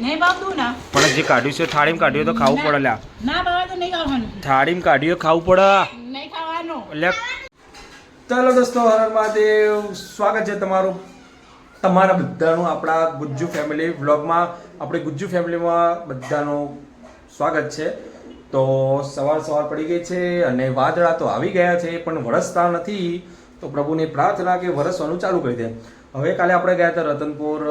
નહીં ભાવતું ને? પણ જે કાઢ્યું છે થાળીમાં કાઢ્યું તો ખાવું પડે લ્યા. ના ભાવે તો નહીં ખાવાનું. થાળીમાં કાઢ્યું ખાવું પડે. નહીં ખાવાનું. એટલે ચાલો દોસ્તો હરણ મહાદેવ. સ્વાગત છે તમારું. તમારા બધાનું આપણા ગુજ્જુ ફેમિલી વ્લોગમાં આપણી ગુજ્જુ ફેમિલીમાં બધાનું સ્વાગત છે. તો સવાર સવાર પડી ગઈ છે અને વાદળા તો આવી ગયા છે પણ વરસતા નથી. તો પ્રભુની પ્રાર્થના કે વરસવાનું ચાલુ કરી દે. હવે કાલે આપણે ગયા હતા રતનપુર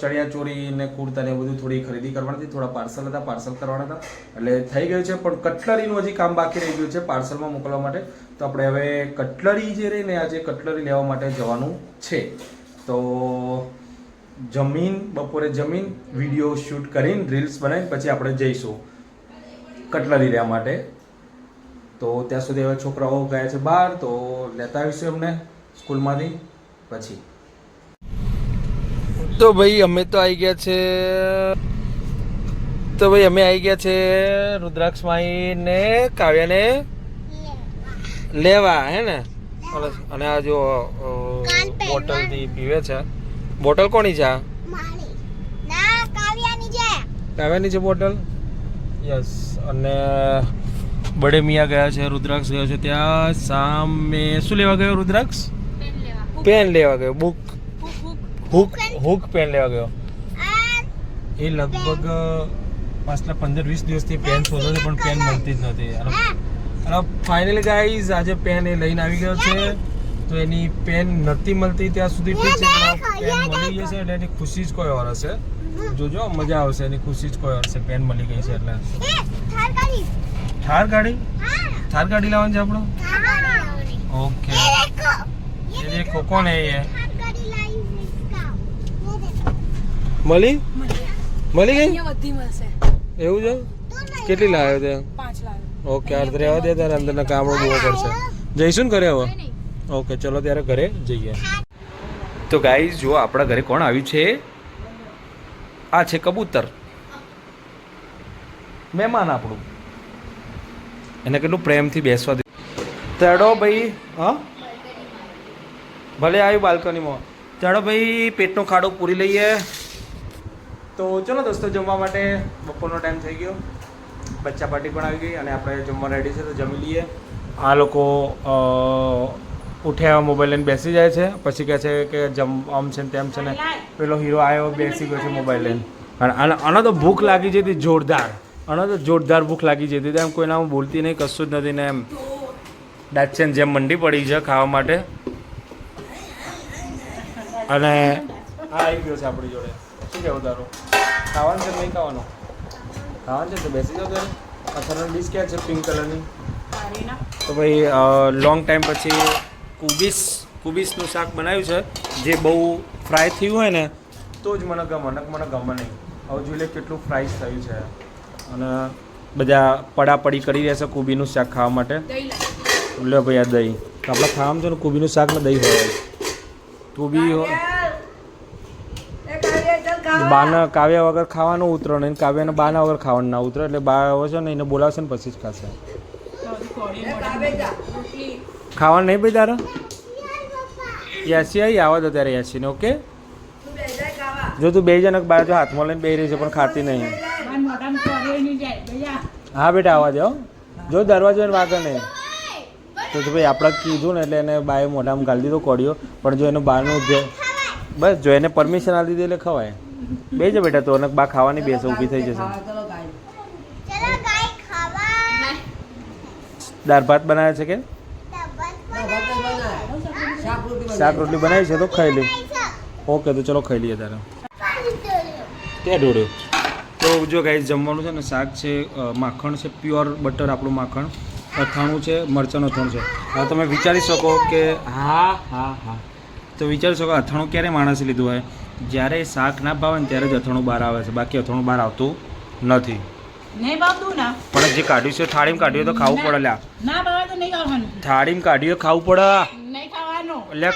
ચણિયા ચોરી ને કુર્તા ને બધું થોડી ખરીદી કરવાની હતી. થોડા પાર્સલ હતા, પાર્સલ કરવાના હતા. એટલે થઈ ગયું છે, પણ કટલરીનું હજી કામ બાકી રહી ગયું છે પાર્સલમાં મોકલવા માટે. તો આપણે હવે કટલરી જે રહી ને આજે કટલરી લેવા માટે જવાનું છે. તો જમીન, બપોરે જમીન, વીડિયો શૂટ કરીને રીલ્સ બનાવીને પછી આપણે જઈશું કટલરી લેવા માટે. તો ત્યાં સુધી હવે છોકરાઓ ગયા છે બહાર, તો લેતા આવીશું એમને સ્કૂલમાંથી પછી. તો ભાઈ અમે તો આવી ગયા છે તો ભાઈ અમે આવી ગયા છે રુદ્રાક્ષ માઈ ને કાવ્યાને લેવા હે ને? અને આ જો બોટલથી પીવે છે. બોટલ કોની છે કાવ્યાની છે બોટલ? યસ અને બડે મિયા ગયા છે રુદ્રાક્ષ ગયો છે ત્યાં. સામે શું લેવા ગયો રુદ્રાક્ષ? પેન લેવા ગયો. બુક હુક હુક પેન લેવા ગયો આ એ લગભગ પાછલા પંદર વીસ દિવસથી પેન શોધો છે પણ પેન મળતી જ નથી અને અને ફાઇનલી ગાઈઝ આજે પેન એ લઈને આવી ગયો છે તો એની પેન નથી મળતી ત્યાં સુધી ઠીક છે પણ પેન મળી ગઈ છે એટલે એની ખુશી જ કોઈ ઓર હશે જોજો મજા આવશે એની ખુશી જ કોઈ ઓર છે પેન મળી ગઈ છે એટલે એ થાર કરી થાર ગાડી હા થાર ગાડી લાવવાની છે આપણો થાર ગાડી લાવવાની ઓકે એ દેખો ये देखो कौन है ये મળી? મળી. ગઈ? એવું છે? કેટલી લાવ્યો છે ઓકે અર્ધ રહેવા દે ત્યારે અંદર કામો બહુ પડશે. જઈશું ને ઘરે હવે? ઓકે ચલો ત્યારે ઘરે જઈએ. તો ગાઈઝ જો આપણા ઘરે કોણ આવ્યું છે? આ છે કબૂતર. મહેમાન આપણું. એને કેટલું પ્રેમથી બેસવા દે. તેડો ભાઈ હા? ભલે આવ્યું બાલ્કનીમાં. તેડો ભાઈ પેટનો ખાડો પૂરી લઈએ. તો ચલો દોસ્તો જમવા માટે બપોરનો ટાઈમ થઈ ગયો. બચ્ચા પાર્ટી પણ આવી ગઈ અને આપણે જમવા રેડી છે તો જમી લઈએ. આ લોકો ઉઠ્યા મોબાઈલ લઈને બેસી જાય છે. પછી કહે છે કે જમ આમ છે ને તેમ છે ને પેલો હીરો આવ્યો બેસી ગયો છે મોબાઈલ લઈને. અને આને તો ભૂખ લાગી જતી જોરદાર. આને તો જોરદાર ભૂખ લાગી જતી એમ કોઈના હું બોલતી નહીં કશું જ નથી ને એમ. ડાચેન જેમ મંડી પડી છે ખાવા માટે. અને આ આવી ગયો છે આપણી જોડે. શું કહેવું તારું? ખાવાનું છે નહીં ખાવાનું? ખાવાનું છે તો બેસી જાવ ત્યારે અથાણાની ડીશ ક્યાં છે પિંક કલરની? તો ભાઈ લોંગ ટાઈમ પછી કુબીસ કુબીસનું શાક બનાવ્યું છે જે બહુ ફ્રાય થયું હોય ને તો જ મને ગમે નક મને ગમે નહીં. હવે જોઈ લે કેટલું ફ્રાય થયું છે. અને બધા પડાપડી કરી રહ્યા છે કુબીનું શાક ખાવા માટે. લે ભાઈ આ દહીં. તો આપણે ખાવાનું છે ને કુબીનું શાક ને દહીં હોય. કુબી હોય બાના કાવ્યા વગર ખાવાનું ઉતરો નહીં, કાવ્યાને બાના વગર ખાવાનું ના ઉતરે, એટલે બા આવે છે ને એને બોલાવશે ને પછી જ ખાશે. ખાવાનું નહીં ભાઈ તારે? યાસી આવી આવા દો ત્યારે યાસીને ઓકે જો તું બે જણ બાજુ હાથમાં લઈને બે રહી છે, પણ ખાતી નહીં. હા બેટા, આવા દો જો દરવાજો એને વાગે નહીં. તો ભાઈ આપણે કીધું ને એટલે એને બાએ મોઢામાં ગાળી દીધો કોડિયો પણ જો એનું બહારનું જે બસ, જો એને પરમિશન આપી દીધી એટલે ખવાય. બે બેટા તો અનક બા ખાવાની બેસે ઊભી થઈ જશે. ચલો ગાય. ખાવા. દાળ ભાત બનાવે છે કે? શાક રોટલી બનાવી. છે તો ખાઈ લે. ઓકે તો ચલો ખાઈ લઈએ તારે. ત્યાં ઢોળ્યો તો જો ગાઈ જમવાનું છે ને શાક છે માખણ છે પ્યોર બટર આપણું માખણ. અથાણું છે મરચાંનું અથાણું છે. હવે તમે વિચારી શકો કે હા હા હા. તો વિચારી શકો અથાણું ક્યારે માણસે લીધું હોય? જ્યારે શાક ના ભાવે ને ત્યારે જ અથાણું બહાર આવે છે. બાકી અથાણું બહાર આવતું નથી. નહીં ભાવતું ને. પણ જે કાઢ્યું છે થાળીમાં કાઢ્યું તો ખાવું પડે લ્યા. ના ભાવે તો નહીં ખાવાનું. થાળીમાં કાઢ્યું ખાવું પડે. નહીં ખાવાનું. એટલે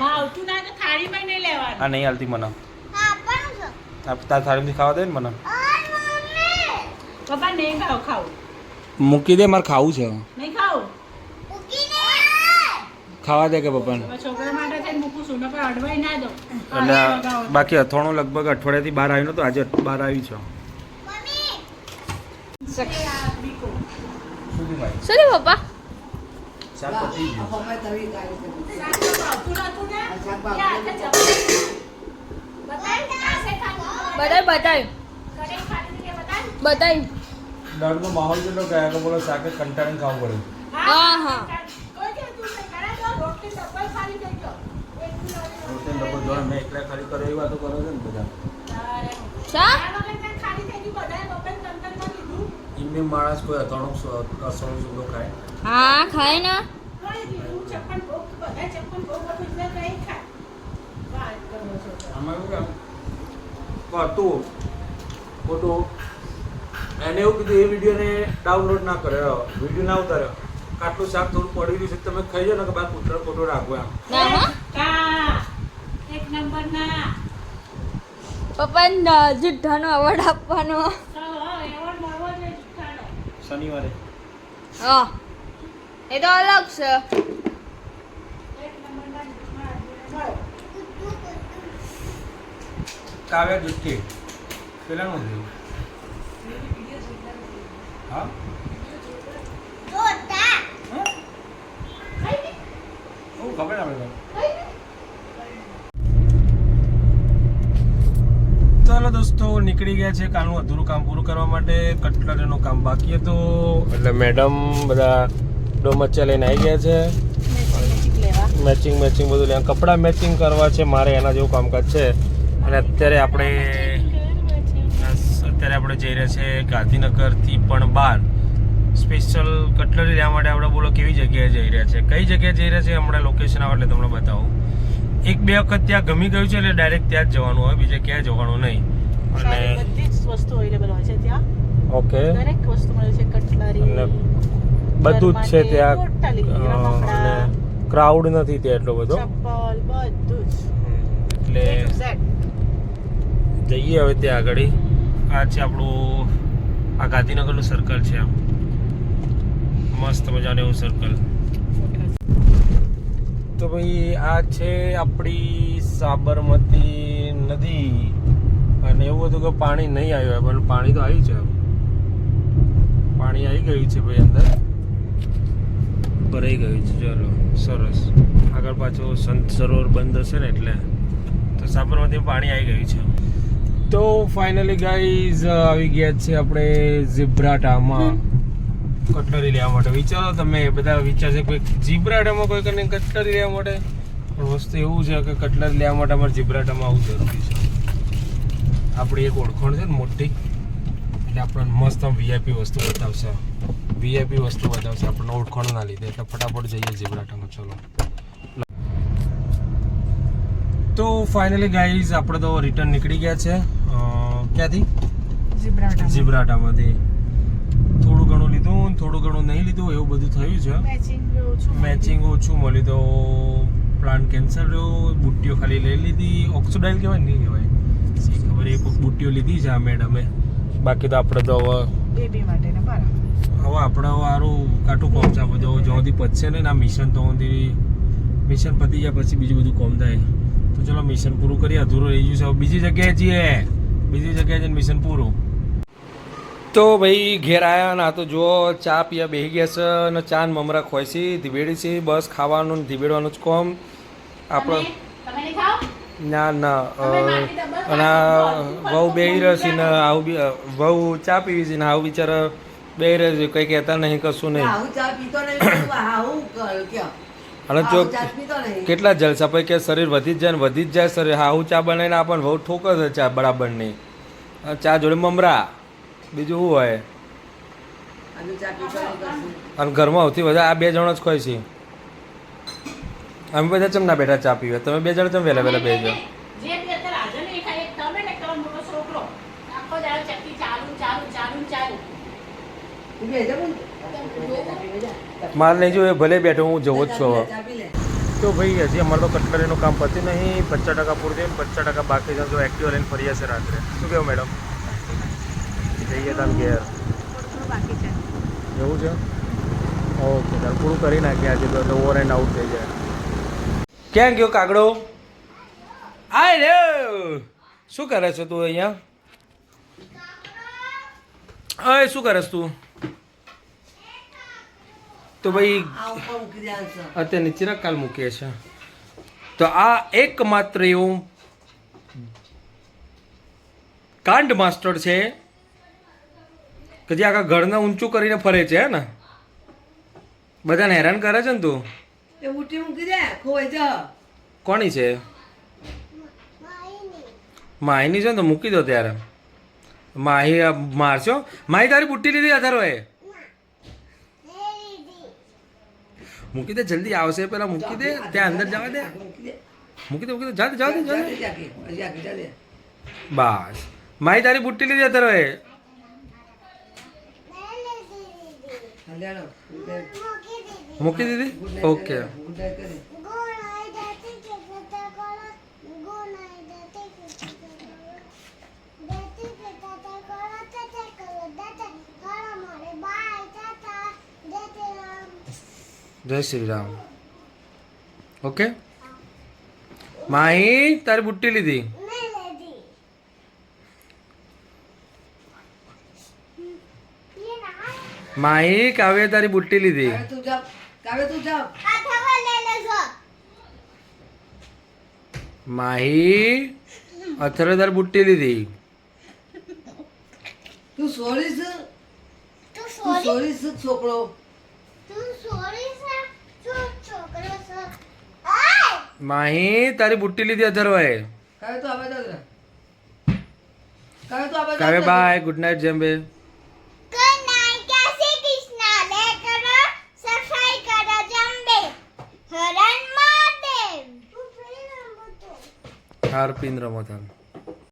ભાવતું ના તો થાળીમાં નહીં લેવાનું. આ નહીં હાલતી મને. હા પણ છે. તાર થાળીમાંથી ખાવા દે ને મને. પપ્પા નહીં ખાવ ખાવ. મૂકી દે મારે ખાવું છે. નહીં ખાવ. ખાવા દે કે પપ્પાને? છોકરા માટે મૂકું છું છું નકર અડવાઈ ના દો એટલે બાકી અથાણું લગભગ અઠવાડિયાથી બહાર આવ્યું નતું આજે બહાર આવી છો. શું પપ્પા? શાક બતાવ્યું ગયું. બતાય બતાય બતાય ડરનો માહોલ કેટલો ગયા કે બોલો શાક જ કંટાળીને ખાવું પડ્યું હા હા. ડબ્બો જો મેં એકલા ખાલી કર્યો એ વાતો કરો છો ને બધા. માણસ કોઈ અથાણું અસણું સુંદો ખાય. હા ખાય ને. આમાં એવું કેમ? હતું ખોટું. એને એવું કીધું એ વિડીયોને ડાઉનલોડ ના કર્યો વીડિયો ના ઉતાર્યો કાટલું શાક થોડું પડી રહ્યું છે તમે ખાઈ જાઓ ને કે બાર પુત્ર ખોટો રાખવા એમ. એક નંબર ના પપ્પા જુઠ્ઠાનો અવોર્ડ આપવાનો. શનિવારે. હા. એ તો અલગ છે. નંબરના કાવ્યા દુષ્ટી પેલાનું થયું હા? ખબર આપણે ચાલો દોસ્તો નીકળી ગયા છે કાલનું અધૂરું કામ પૂરું કરવા માટે. કટલરીનું કામ બાકી હતું. એટલે મેડમ બધા ડોમચ્ચા લઈને આવી ગયા છે. મેચિંગ મેચિંગ બધું લેવા. કપડાં મેચિંગ કરવા છે મારે એના જેવું કામકાજ છે. અને અત્યારે આપણે અત્યારે આપણે જઈ રહ્યા છે ગાંધીનગરથી પણ બહાર. સ્પેશિયલ કટલરી લેવા માટે આપણે બોલો કેવી જગ્યાએ જઈ રહ્યા છે? કઈ જગ્યાએ જઈ રહ્યા છે હમણાં લોકેશન આવે એટલે તમને બતાવું. એક બે વખત ત્યાં ગમી ગયું છે એટલે ડાયરેક્ટ ત્યાં જ જવાનું હોય બીજે ક્યાંય જવાનું નહીં. અને બધી જ વસ્તુ અવેલેબલ હોય છે ત્યાં. ઓકે. દરેક વસ્તુ મળે છે કટલરી બધું જ છે ત્યાં ક્રાઉડ નથી ત્યાં એટલો બધો? ચપ્પલ બધું જ. એટલે. જઈએ હવે ત્યાં આગળ. આ છે આપણું આ ગાંધીનગરનું સર્કલ છે આમ. મસ્ત મજાનું એવું સર્કલ તો ભાઈ આ છે આપણી સાબરમતી નદી. હતું કે પાણી નહીં આવ્યું હોય, પણ પાણી તો આવ્યું છે. પાણી આવી ગયું છે ભાઈ અંદર. ભરાઈ ગયું છે, ચલો, સરસ. આગળ પાછું સંત સરોવર બંધ હશે ને એટલે, તો સાબરમતી પાણી આવી ગયું છે. તો ફાઇનલી ગાઈઝ આવી ગયા છે આપણે ઝીબ્રાટામાં. કટલરી લેવા માટે. વિચારો તમે બધા વિચારશે કોઈ ઝીબ્રાટામાં કોઈ કરીને કટલરી લેવા માટે? પણ વસ્તુ એવું છે કે કટલરી લેવા માટે અમારે ઝીબ્રાટામાં આવવું જરૂરી છે. આપણી એક ઓળખાણ છે ને મોટી. એટલે આપણને મસ્ત વીઆઈપી વસ્તુ બતાવશે. વીઆઈપી વસ્તુ બતાવશે આપણને ઓળખાણ ના લીધે. એટલે ફટાફટ જઈએ જીવરાટામાં ચલો. તો ફાઇનલી ગાઈઝ આપણે તો રિટર્ન નીકળી ગયા છે. ક્યાંથી? જીબ્રાટામાંથી થોડું ઘણું લીધું થોડું ઘણું નહીં લીધું એવું બધું થયું છે. મેચિંગ ઓછું મેચિંગ ઓછું મળ્યું તો પ્લાન કેન્સલ રહ્યો બુટ્ટીઓ ખાલી લઈ લીધી. ઓક્સોડાઇલ કહેવાય નહીં કહેવાય? શી એક બુટ્ટીઓ લીધી છે આ મેડમે બાકી તો આપણે તો હવે બેબી માટે ને બરાબર હવે આપણે હવે સારું કાટું કોમ છે. આ બધું જ્યાં સુધી પતશે ને આ મિશન તો સુધી મિશન પતી જાય પછી બીજું બધું કોમ થાય. તો ચલો મિશન પૂરું કરીએ. અધૂરું રહી ગયું છે. હવે બીજી જગ્યાએ જઈએ. બીજી જગ્યાએ જઈને મિશન પૂરું. તો ભાઈ ઘેર આવ્યા ના તો જુઓ ચા પીયા બેહી ગયા છે અને ચા ને મમરા ખોય છે ધીબેડી છે. બસ ખાવાનું ને ધીબેડવાનું જ કોમ. આપણો તમે નહીં ખાઓ? ના ના અને આ વહુ બેહી રહેશે ને આવું બી વહુ ચા પીવી છે ને આવું બિચારા બેહી રહે કંઈ કહેતા નહીં કશું નહીં. આવું ચા પીતો નહીં બધું આવું કર કયો. અને જો આવું ચા પીતો નહીં. કેટલા જલસા પછી કે શરીર વધી જ જાય ને વધી જ જાય શરીર. હાવું ચા બનાવીને આપણને બહુ ઠોકર છે ચા બરાબર નહીં ચા જોડે મમરા બીજું શું હોય? આનું ચા પીતો નહીં કશું. અને ઘરમાં સૌથી વધારે આ બે જણ જ ખોય છે. અમે બધા ચમ ના બેઠા ચા પીવે. તમે બે જણ ચમ વહેલા વહેલા બી અત્યારે હાજર નહીં ખાય એક તમે ને એક તમારો મોટો છોકરો. આખો દાડો ચક્કી ચાલુ ચાલુ ચાલુ ચાલુ. તું બેસજો બોલ. ચા પી લે જા. મારે નહીં જોઈએ ભલે બેઠો હું જવો જ છું હવે. તો ભાઈ હજી અમારે તો કટલરીનું કામ પતી નહીં પચાસ ટકા પૂરું થયું પચાસ ટકા બાકી છે તો એક્ટિવ લઈને ફરી છે રાત્રે. શું કહ્યું મેડમ જઈએ તાન ઘેર. એવું છે? ઓકે ચાલ પૂરું કરી નાખીએ આજે તો ઓવર એન્ડ આઉટ થઈ જાય. ક્યાં ગયો કાગડો? આય રે! શું કરે છે તું અહીંયા? અય, શું કરે છે તું? તો ભાઈ અત્યારે નીચેના કાલ મૂકીએ છે. તો આ એકમાત્ર એવું કાંડ માસ્ટર છે, કે જે આખા ઘરને ઊંચું કરીને ફરે છે, હે ને? બધાને હેરાન કરે છે ને તું? એ ઉઠી મૂકી દે ખોવાઈ જ. કોની છે? માહીની છે ને તો મૂકી દો ત્યારે. માહી મારશો માહી તારી બુટ્ટી લીધી અથર્વએ મૂકી દે જલ્દી આવશે પેલા મૂકી દે. ત્યાં અંદર જવા દે. મૂકી દે. મૂકી દે જા દે. જા દે જા દે બસ. માહી તારી બુટ્ટી લીધી અથર્વએ મૂકી દીધી? ઓકે. જય શ્રી રામ. ઓકે? માહી, તારી બુટ્ટી લીધી? માહી, કાવ્ય તારી બુટ્ટી લીધી? કાવે તું જાવ કાવે લઈ લેજો માહી અથરેદાર તારી બુટ્ટી લીધી. તું સોરીસ તું સોરીસ છોકરો? માહી તારી બુટ્ટી લીધી અથર્વે કાવે તો આવે જા કાવે તો આવે જા કાવ્ય બાય ગુડ નાઇટ જેમ્બે હાર પિન રમો